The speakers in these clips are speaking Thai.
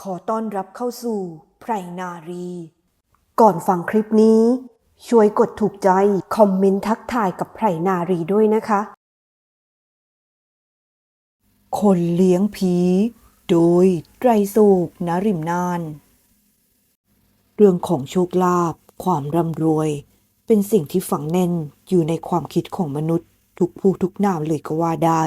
ขอต้อนรับเข้าสู่ไพรนารี ก่อนฟังคลิปนี้ ช่วยกดถูกใจ คอมเมนต์ทักทายกับไพรนารีด้วยนะคะ คนเลี้ยงผี โดยไตรสูบนริมนาน เรื่องของโชคลาภความร่ำรวย เป็นสิ่งที่ฝังแน่นอยู่ในความคิดของมนุษย์ ทุกผู้ทุกนามเลยก็ว่าได้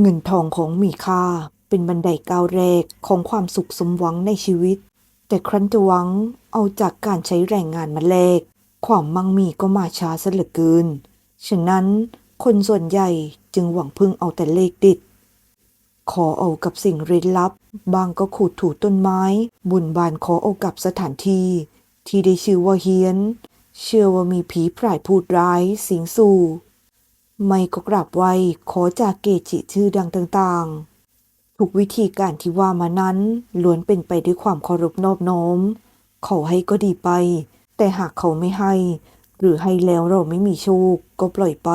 เงินทองของมีค่า เป็นบันไดก้าวแรกของความสุขสมหวังในชีวิต แต่ครั้นจะหวังเอาจากการใช้แรงงานมาแลกความมั่งมีก็มาช้าซะเหลือเกิน ฉะนั้นคนส่วนใหญ่จึงหวังพึ่งเอาแต่เลขดิด ขอเอากับสิ่งเร้นลับ บางก็ขูดถูต้นไม้ บุญบานขอเอากับสถานที่ ที่ได้ชื่อว่าเฮียน เชื่อว่ามีผีพรายพูดร้ายสิงสู่ ไม่ก็กราบไหวขอจากเกจิชื่อดังต่างๆ ทุกวิธีการที่ว่ามานั้นล้วนเป็นไปด้วยความเคารพนอบน้อม เขาให้ก็ดีไป แต่หากเขาไม่ให้ หรือให้แล้วเราไม่มีโชค ก็ปล่อยไป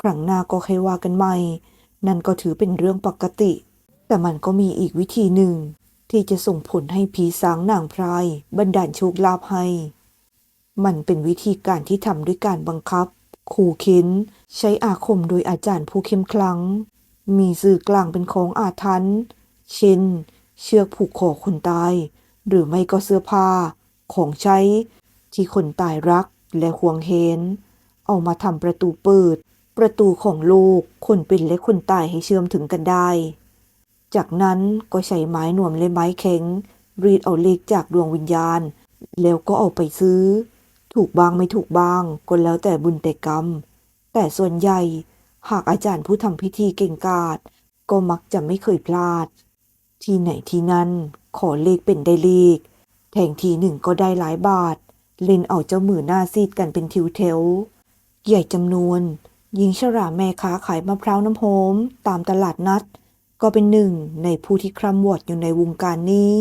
ครั้งหน้าก็ค่อยว่ากันใหม่ นั่นก็ถือเป็นเรื่องปกติ แต่มันก็มีอีกวิธีหนึ่ง ที่จะส่งผลให้ผีสางนางพรายบันดาลโชคลาภให้ มันเป็นวิธีการที่ทำด้วยการบังคับขู่เข็นใช้อาคมโดยอาจารย์ผู้เข้มขลัง มีสื่อกลางเป็นของอาถรรพ์เช่น เชือกผูกคอคนตาย หรือไม่ก็เสื้อผ้า ของใช้ ที่คนตายรักและหวงเห็น เอามาทำประตูเปิด ประตูของโลกคนเป็นและคนตายให้เชื่อมถึงกันได้ จากนั้นก็ใช้ไม้หน่วมและไม้แข็ง รีดเอาเลขจากดวงวิญญาณ แล้วก็เอาไปซื้อ ถูกบ้างไม่ถูกบ้างก็แล้วแต่บุญแต่กรรม แต่ส่วนใหญ่ หากอาจารย์ผู้ทำพิธีเก่งกาจก็มักจะไม่เคยพลาด ที่ไหนที่นั่นขอเลขเป็นได้เลขแทงทีหนึ่งก็ได้หลายบาท เล่นเอาเจ้ามือหน้าซีดกันเป็นทิวเทวใหญ่จำนวนหญิงชราแม่ค้าขายมะพร้าวน้ำหอมตามตลาดนัด ก็เป็นหนึ่งในผู้ที่คร่ำวอดอยู่ในวงการนี้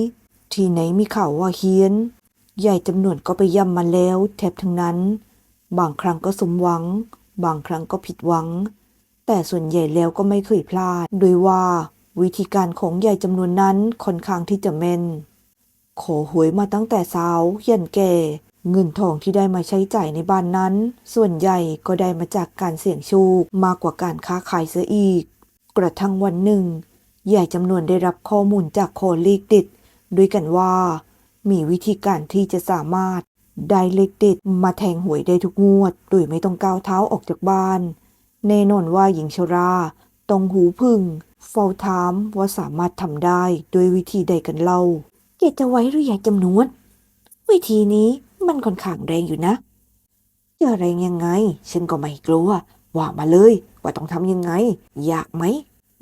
ที่ไหนมีข่าวว่าเฮียน ใหญ่จำนวนก็ไปย่ำมาแล้วแทบทั้งนั้น บางครั้งก็สมหวัง บางครั้งก็ผิดหวัง แต่ส่วนใหญ่แล้วก็ไม่เคยพลาด โดยว่าวิธีการของใหญ่จำนวนนั้นค่อนข้างที่จะแม่น ขอหวยมาตั้งแต่สาวยันแก่ เงินทองที่ได้มาใช้จ่ายในบ้านนั้น ส่วนใหญ่ก็ได้มาจากการเสี่ยงโชคมากกว่าการค้าขายเสียอีก กระทั่งวันหนึ่งใหญ่จำนวนได้รับข้อมูลจากคอเลขเด็ดด้วยกันว่า มีวิธีการที่จะสามารถได้เลขเด็ดมาแทงหวยได้ทุกงวด โดยไม่ต้องก้าวเท้าออกจากบ้าน แน่นอนว่าหญิงชราต้องหูพึ่งเฝ้าถามว่าสามารถทำได้โดยวิธีใดกันเล่า เกจะไว้หรือใหญ่จำนวน วิธีนี้มันค่อนข้างแรงอยู่นะ จะแรงยังไง ฉันก็ไม่กลัว ว่ามาเลยว่าต้องทำยังไง ยากไหม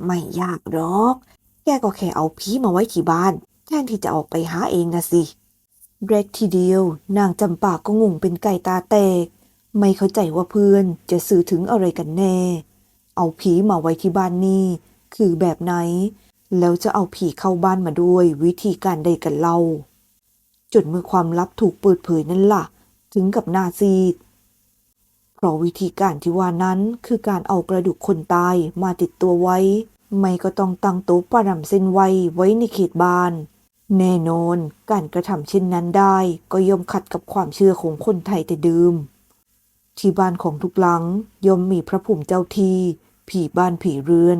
ไม่ยากหรอก แกก็แค่เอาผีมาไว้ที่บ้าน แทนที่จะออกไปหาเองนะสิแรกทีเดียวนางจำปาก็งงเป็นไก่ตาแตก ไม่เข้าใจว่าเพื่อนจะสื่อถึงอะไรกันแน่ เอาผีมาไว้ที่บ้านนี่ คือแบบไหน แล้วจะเอาผีเข้าบ้านมาด้วยวิธีการใดกันเล่า จนเมื่อความลับถูกเปิดเผยนั่นล่ะ ถึงกับหน้าซีด เพราะวิธีการที่ว่านั้นคือการเอากระดูกคนตายมาติดตัวไว้ ไม่ก็ต้องตั้งโต๊ะประดำเส้นไว้ไว้ในเขตบ้านแน่นอนการกระทำเช่นนั้นได้ก็ย่อมขัดกับความเชื่อของคนไทยแต่เดิม ที่บ้านของทุกหลังย่อมมีพระภูมิเจ้าที่ ผีบ้านผีเรือน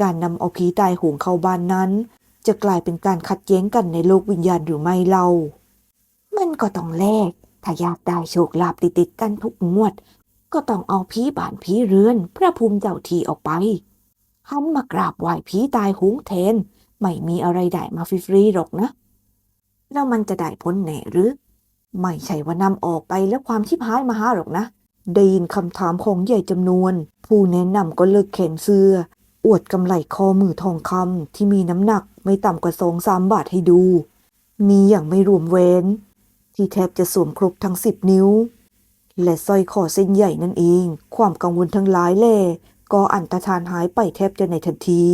การนำเอาผีตายโหงเข้าบ้านนั้น จะกลายเป็นการขัดแย้งกันในโลกวิญญาณหรือไม่เล่า มันก็ต้องแลก ถ้าอยากได้โชคลาภติดๆกันทุกงวด ก็ต้องเอาผีบ้านผีเรือน พระภูมิเจ้าที่ออกไปหันมากราบไหว้ผีตายหงแทน ไม่มีอะไรได้มาฟรีๆหรอกนะ แล้วมันจะได้ผลแน่หรือ ไม่ใช่ว่านำออกไปแล้วความชิบหายมาหาหรอกนะได้ยินคำถามของใหญ่จำนวน ผู้แนะนำก็เลิกแขนเสื้อ อวดกำไลข้อมือทองคำที่มีน้ำหนักไม่ต่ำกว่าสองสามบาทให้ดูนี่อย่างไม่รวมเว้น ที่แทบจะสวมครบทั้งสิบนิ้ว และสร้อยคอเส้นใหญ่นั่นเอง ความกังวลทั้งหลายแล่ก็อันตรธานหายไปแทบจะในทันที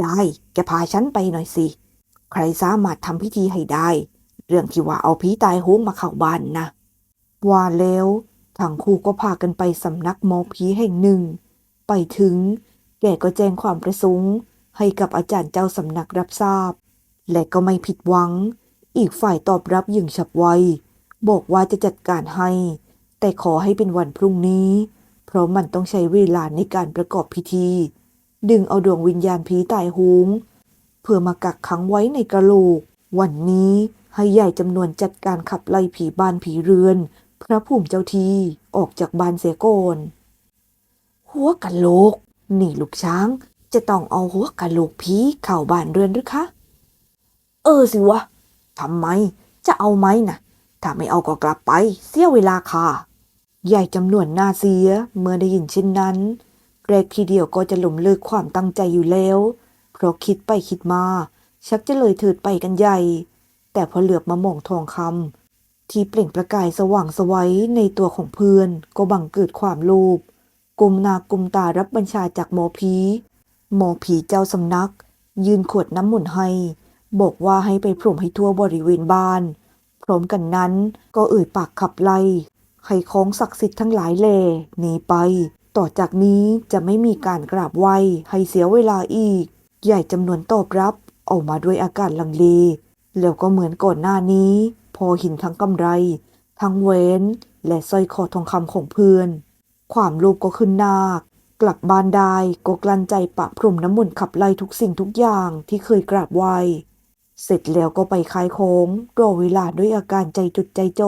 ได้ แกพาฉันไปหน่อยสิ ใครสามารถทำพิธีให้ได้ เรื่องที่ว่าเอาผีตายโหงมาเข้าบ้านนะ ว่าแล้วทางคู่ก็พากันไปสำนักหมอผีแห่งหนึ่ง ไปถึง แกก็แจ้งความประสงค์ให้กับอาจารย์เจ้าสำนักรับทราบ และก็ไม่ผิดหวัง อีกฝ่ายตอบรับอย่างฉับไว บอกว่าจะจัดการให้ แต่ขอให้เป็นวันพรุ่งนี้ เพราะมันต้องใช้เวลาในการประกอบพิธี ดึงเอาดวงวิญญาณผีตายโหงเพื่อมากักขังไว้ในกระโหลก วันนี้ ให้ใหญ่จำนวนจัดการขับไล่ผีบ้านผีเรือน พระภูมิเจ้าที่ออกจากบ้านเสียก่อนหัวกะโหลก นี่ลูกช้าง จะต้องเอาหัวกะโหลกผีเข้าบ้านเรือนหรือคะ เออสิวะทำไม จะเอาไหมนะถ้าไม่เอาก็กลับไป เสียเวลาค่ะ ใหญ่จำนวนหน้าเสียเมื่อได้ยินเช่นนั้นแรกทีเดียวก็จะหลมเลิกความตั้งใจอยู่แล้ว เพราะคิดไปคิดมา ชักจะเลยเถิดไปกันใหญ่ แต่พอเหลือบมามองทองคำที่เปล่งประกายสว่างไสวัยในตัวของเพื่อนก็บังเกิดความโลภกุมหนากุมตารับบัญชาจากหมอผีหมอผีเจ้าสำนัก ยืนขวดน้ำมนต์ให้ บอกว่าให้ไปพรมให้ทั่วบริเวณบ้าน พร้อมกันนั้นก็เอ่ยปากขับไล่ให้ของศักดิ์สิทธิ์ทั้งหลายแล่หนีไป ต่อจากนี้จะไม่มีการกราบไหว้ให้เสียเวลาอีก ใหญ่จำนวนตอบรับออกมาด้วยอาการลังเล แล้วก็เหมือนก่อนหน้านี้ พอหินทั้งกำไร ทั้งเว้น และสร้อยคอทองคำของเพื่อน ความโลภก็ขึ้นนากกลับบ้านได้ก็กลั้นใจปะพรมน้ำมนต์ขับไล่ทุกสิ่งทุกอย่างที่เคยกราบไหวเสร็จแล้วก็ไปคายของรอเวลาด้วยอาการใจจุดใจโจ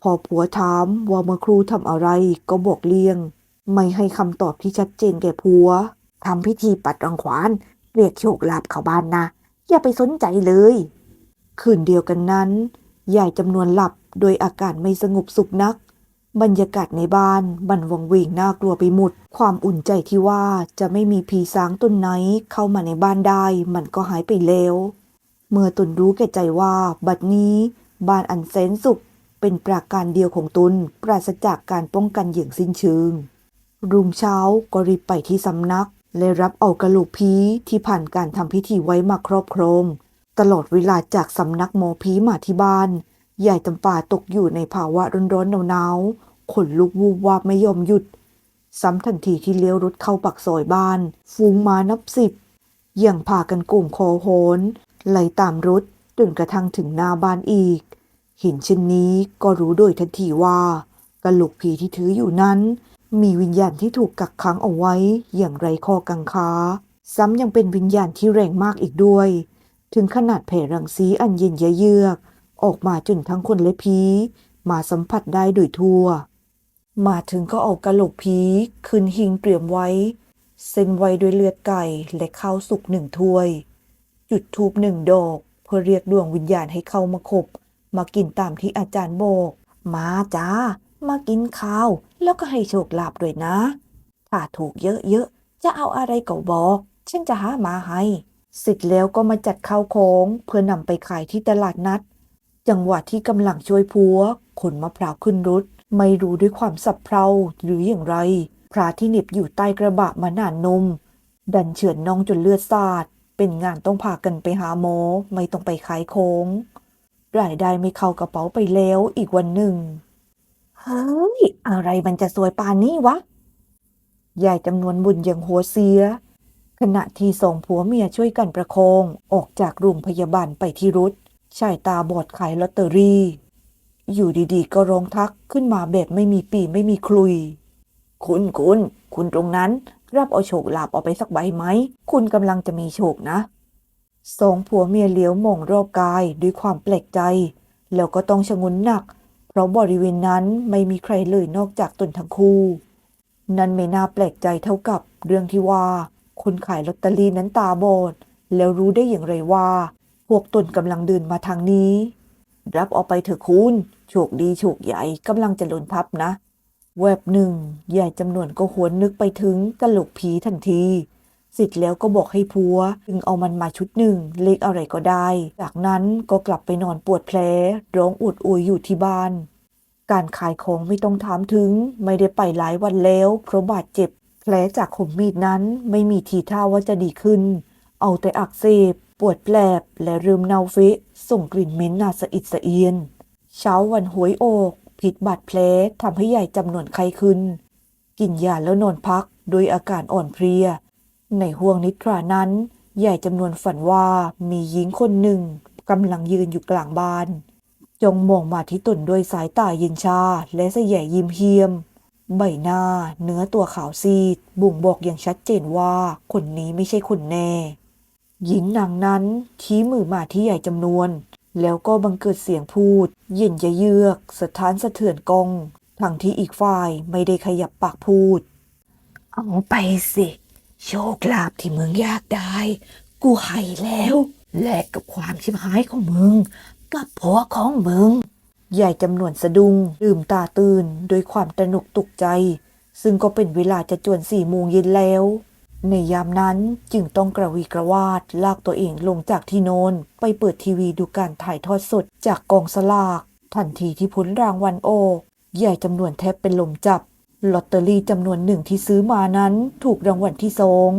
พอผัวถามว่าเมื่อครูทำอะไรก็บอกเลี่ยง ไม่ให้คำตอบที่ชัดเจนแก่ผัวทำพิธีปัดรังควาน เรียกโชคลาภเข้าบ้านนะ อย่าไปสนใจเลย คืนเดียวกันนั้นยายจำนวนหลับโดยอาการไม่สงบสุขนัก บรรยากาศในบ้านบันวังเวงน่ากลัวไปหมด ความอุ่นใจที่ว่าจะไม่มีผีสางตนไหนเข้ามาในบ้านได้ มันก็หายไปแล้ว เมื่อตนรู้แก่ใจว่า บัดนี้บ้านอันแสนสุขเป็นปราการเดียวของตนปราศจากการป้องกันอย่างสิ้นเชิง รุ่งเช้าก็รีบไปที่สำนัก และรับเอากระโหลกผีที่ผ่านการทำพิธีไว้มาครอบครองตลอดเวลาจากสำนักหมอผีมาที่บ้านยายจำปาตกอยู่ในภาวะร้อนๆหนาวๆขนลุกวูบวาบไม่ยอมหยุด ซ้ำทันทีที่เลี้ยวรถเข้าปักซอยบ้าน ฟูงมานับสิบยังพากันกลุ่มคอโหนไล่ตามรถจนกระทั่งถึงหน้าบ้านอีก เห็นเช่นนี้ก็รู้โดยทันทีว่ากระโหลกผีที่ถืออยู่นั้น มีวิญญาณที่ถูกกักขังเอาไว้อย่างไรข้อกังขาซ้ำยังเป็นวิญญาณที่แรงมากอีกด้วย ถึงขนาดแผ่รังสีอันเย็นเยือก ออกมาจนทั้งคนและผีมาสัมผัสได้โดยทั่ว มาถึงก็เอากระโหลกผีขึ้นหิงเตรียมไว้ เส้นไว้ด้วยเลือดไก่และข้าวสุกหนึ่งถ้วย จุดทูบหนึ่งดอก เพื่อเรียกดวงวิญญาณให้เข้ามาคบมากินตามที่อาจารย์บอก มาจ้า มากินข้าว แล้วก็ให้โชคลาภด้วยนะ ถ้าถูกเยอะๆ จะเอาอะไรก็บอก ฉันจะหามาให้ เสร็จแล้วก็มาจัดข้าวของเพื่อนำไปขายที่ตลาดนัด จังหวะที่กำลังช่วยผัวขนมะพร้าวขึ้นรถ ไม่รู้ด้วยความสับเพร่าหรืออย่างไร พระที่เหน็บอยู่ใต้กระบะมานานนม ดันเฉือนน้องจนเลือดสาด เป็นงานต้องพากันไปหาหมอ ไม่ต้องไปขายของรายได้ไม่เข้ากระเป๋าไปแล้วอีกวันหนึ่ง เฮ้ย อะไรมันจะสวยปานนี้วะ ยายจำนวนบุญยังหัวเสีย ขณะที่สองผัวเมียช่วยกันประคองออกจากโรงพยาบาลไปที่รถชายตาบอดขายลอตเตอรี่ อยู่ดีๆ ก็ร้องทักขึ้นมาแบบไม่มีปีไม่มีคลุย คุณคุณคุณตรงนั้น รับเอาโชคลาภเอาไปสักใบไหม คุณกำลังจะมีโชคนะสองผัวเมียเลี้ยวมองรอบกายด้วยความแปลกใจ แล้วก็ต้องชะงนหนัก ราะบริเวณนั้นไม่มีใครเลยนอกจากตนทั้งคู่ นั่นไม่น่าแปลกใจเท่ากับเรื่องที่ว่า คนขายลอตเตอรี่นั้นตาบอด แล้วรู้ได้อย่างไรว่า พวกตนกำลังเดินมาทางนี้ รับเอาไปเถอะคุณ โชคดีโชคใหญ่กำลังจะหล่นทับนะ แวบหนึ่งยายจำนวนก็หวนนึกไปถึงกะโหลกผีทันที เสร็จแล้วก็บอกให้ผัวจึงเอามันมาชุดหนึ่งเลขอะไรก็ได้ จากนั้นก็กลับไปนอนปวดแผลร้องอวดอวยอยู่ที่บ้าน การขายของไม่ต้องถามถึง ไม่ได้ไปหลายวันแล้ว เพราะบาดเจ็บ แผลจากคมมีดนั้นไม่มีทีท่าว่าจะดีขึ้น เอาแต่อักเสบ ปวดแปลบและเริ่มเน่าเฟะส่งกลิ่นเหม็นน่าสะอิดสะเอียน เช้าวันหวยออกผิดบาดแผลทำให้ใหญ่จำนวนไข้ขึ้น กินยาแล้วนอนพักโดยอาการอ่อนเพลีย ในห่วงนิทรานั้นยายจำนวนฝันว่ามีหญิงคนหนึ่งกำลังยืนอยู่กลางบ้าน จงมองมาที่ตนด้วยสายตาเย็นชา และเสยยิ้มเฮียม ใบหน้า เนื้อตัวขาวซีด บ่งบอกอย่างชัดเจนว่าคนนี้ไม่ใช่คนแน่ หญิงนางนั้นชี้มือมาที่ใหญ่จำนวน แล้วก็บังเกิดเสียงพูด เย็นจะเยือกสถานสะเทือนกองทั้งที่อีกฝ่ายไม่ได้ขยับปากพูด เอาไปสิ โชคลาภที่มึงอยากได้ กูให้แล้ว แลกกับความชิบหายของมึง กับผัวของมึง ใหญ่จำนวนสะดุ้งลืมตาตื่นโดวยความตระหนกตกใจ ซึ่งก็เป็นเวลาจะจวนสี่โมงเย็นแล้ว ในยามนั้นจึงต้องกระวีกระวาดลากตัวเองลงจากที่โนนไปเปิดทีวีดูการถ่ายทอดสดจากกองสลาก ทันทีที่พ้นรางวัลโอ ใหญ่จำนวนแทบเป็นลมจับ ลอตเตอรี่จำนวนหนึ่งที่ซื้อมานั้นถูกรางวัลที่สอง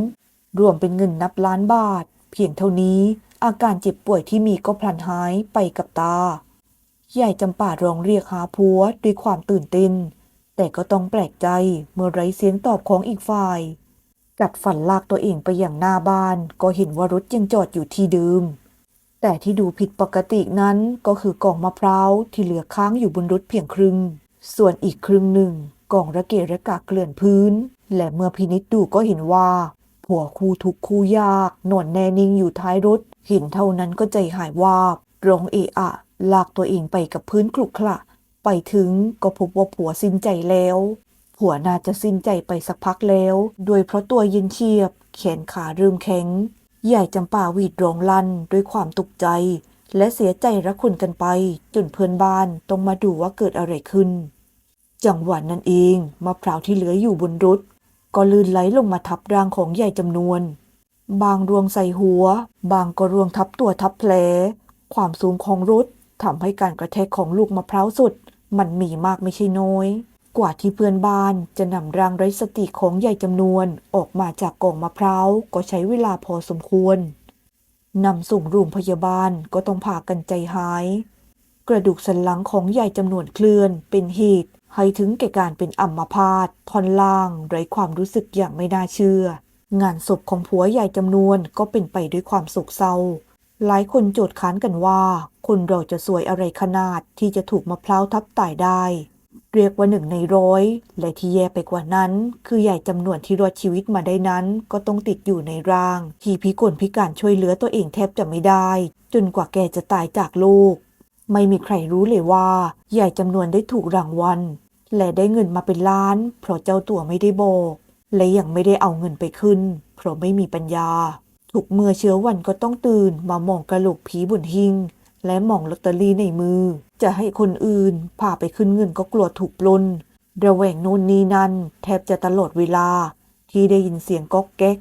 รวมเป็นเงินนับล้านบาท เพียงเท่านี้อาการเจ็บป่วยที่มีก็พลันหายไปกับตายายจำป่าร้องเรียกหาผัวด้วยความตื่นเต้น แต่ก็ต้องแปลกใจเมื่อไร้เสียงตอบของอีกฝ่าย กัดฝันลากตัวเองไปอย่างหน้าบ้าน ก็เห็นว่ารถยังจอดอยู่ที่เดิม แต่ที่ดูผิดปกตินั้นก็คือกล่องมะพร้าวที่เหลือค้างอยู่บนรถเพียงครึ่ง ส่วนอีกครึ่งหนึ่ง กล่องระเกะระกะเกลื่อนพื้น และเมื่อพินิจดูก็เห็นว่า ผัวคู่ทุกคู่ยากนอนแน่นิ่งอยู่ท้ายรถ เห็นเท่านั้นก็ใจหายวาบร้องเอะอะ ลากตัวเองไปกับพื้นคลุกคละไปถึงก็พบว่าผัวสิ้นใจแล้ว ผัวน่าจะสิ้นใจไปสักพักแล้ว โดยเพราะตัวเย็นเฉียบ แขนขาเริ่มแข็ง ใหญ่จำป่าหวีดร้องลั่นด้วยความตกใจ และเสียใจระคนกันไป จนเพื่อนบ้านต้องมาดูว่าเกิดอะไรขึ้น จังหวะนั้นเองมะพร้าวที่เหลืออยู่บนรถ ก็ลื่นไหลลงมาทับร่างของใหญ่จำนวน บางรวงใส่หัว บางก็รวงทับตัวทับแผล ความสูงของรถทำให้การกระแทกของลูกมะพร้าวสุด มันมีมากไม่ใช่น้อย กว่าที่เพื่อนบ้านจะนำร่างไร้สติของใหญ่จำนวนออกมาจากกล่องมะพร้าวก็ใช้เวลาพอสมควรนำส่งโรงพยาบาลก็ต้องพากันใจหาย กระดูกสันหลังของใหญ่จำนวนเคลื่อนเป็นเหตุ ให้ถึงแก่การเป็นอัมพาตท่อนล่างไร้ความรู้สึกอย่างไม่น่าเชื่อ งานศพของผัวใหญ่จำนวนก็เป็นไปด้วยความโศกเศร้า หลายคนโจทย์ค้านกันว่า คนเราจะสวยอะไรขนาดที่จะถูกมะพร้าวทับตายได้ เรียกว่าหนึ่งในร้อย และที่แย่ไปกว่านั้น คือใหญ่จำนวนที่รอดชีวิตมาได้นั้น ก็ต้องติดอยู่ในร่าง ที่พิกลพิการช่วยเหลือตัวเองแทบจะไม่ได้ จนกว่าแกจะตายจากโลก ไม่มีใครรู้เลยว่าใหญ่จำนวนได้ถูกรางวัล และได้เงินมาเป็นล้าน เพราะเจ้าตัวไม่ได้บอก และยังไม่ได้เอาเงินไปขึ้น เพราะไม่มีปัญญา ทุกเมื่อเชื้อวันก็ต้องตื่นมามองกระโหลกผีบุญหิง และมองลอตเตอรี่ในมือ จะให้คนอื่นพาไปขึ้นเงินก็กลัวถูกปล้นระแวงโน่นนี่นั่น แทบจะตลอดเวลา ที่ได้ยินเสียงก๊อกแก๊ก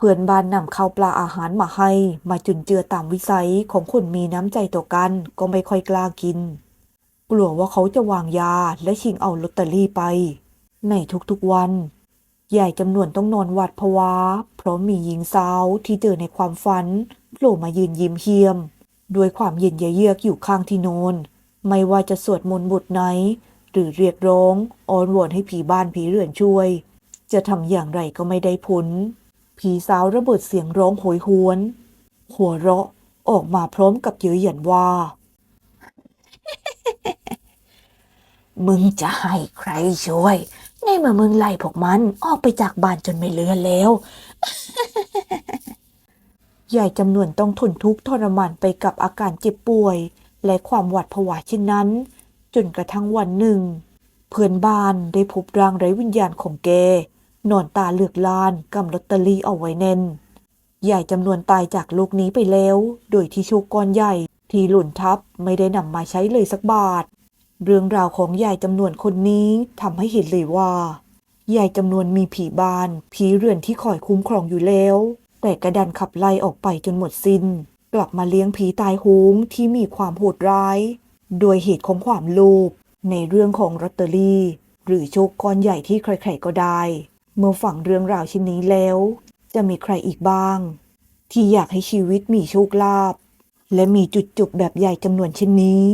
เพื่อนบ้านนำข้าวปลาอาหารมาให้ มาจุนเจือตามวิสัยของคนมีน้ำใจต่อกันก็ไม่ค่อยกล้ากิน กลัวว่าเขาจะวางยาและชิงเอาลอตเตอรี่ไป ในทุกๆวันใหญ่จำนวนต้องนอนหวาดผวาเพราะมีหญิงสาวที่เจอในความฝันโผล่มายืนยิ้มเฮียม ด้วยความเย็นเยือกอยู่ข้างที่นอน ไม่ว่าจะสวดมนต์บทไหน หรือเรียกร้องอ้อนวอนให้ผีบ้านผีเรือนช่วย จะทำอย่างไรก็ไม่ได้ผล ผีสาวระเบิดเสียงร้องโหยหวน หัวเราะออกมาพร้อมกับเย้ยหยันว่า มึงจะให้ใครช่วย ในเมื่อมึงไล่พวกมันออกไปจากบ้านจนไม่เหลือแล้วใหญ่จำนวนต้องทนทุกข์ทรมานไปกับอาการเจ็บป่วย และความหวาดผวาเช่นนั้น จนกระทั่งวันหนึ่ง เพื่อนบ้านได้พบร่างไร้วิญญาณของแก นอนตาเหลือกลานกำลอตเตอรี่เอาไว้แน่น ใหญ่จำนวนตายจากโลกนี้ไปแล้ว โดยที่โชคก้อนใหญ่ที่หล่นทับไม่ได้นำมาใช้เลยสักบาท เรื่องราวของยายจำนวนคนนี้ทำให้เห็นเลยว่ายายจำนวนมีผีบ้าน ผีเรือนที่คอยคุ้มครองอยู่แล้ว แต่กระดันขับไล่ออกไปจนหมดสิน้น กลับมาเลี้ยงผีตายโหงที่มีความโหดร้าย โดยเหตุของความโลภในเรื่องของลอตเตอรี่ หรือโชคก้อนใหญ่ที่ใครๆก็ได้ เมื่อฟังเรื่องราวชิ้นนี้แล้ว จะมีใครอีกบ้าง ที่อยากให้ชีวิตมีโชคลาภและมีจุดจบแบบใหญ่จำนวนเช่นนี้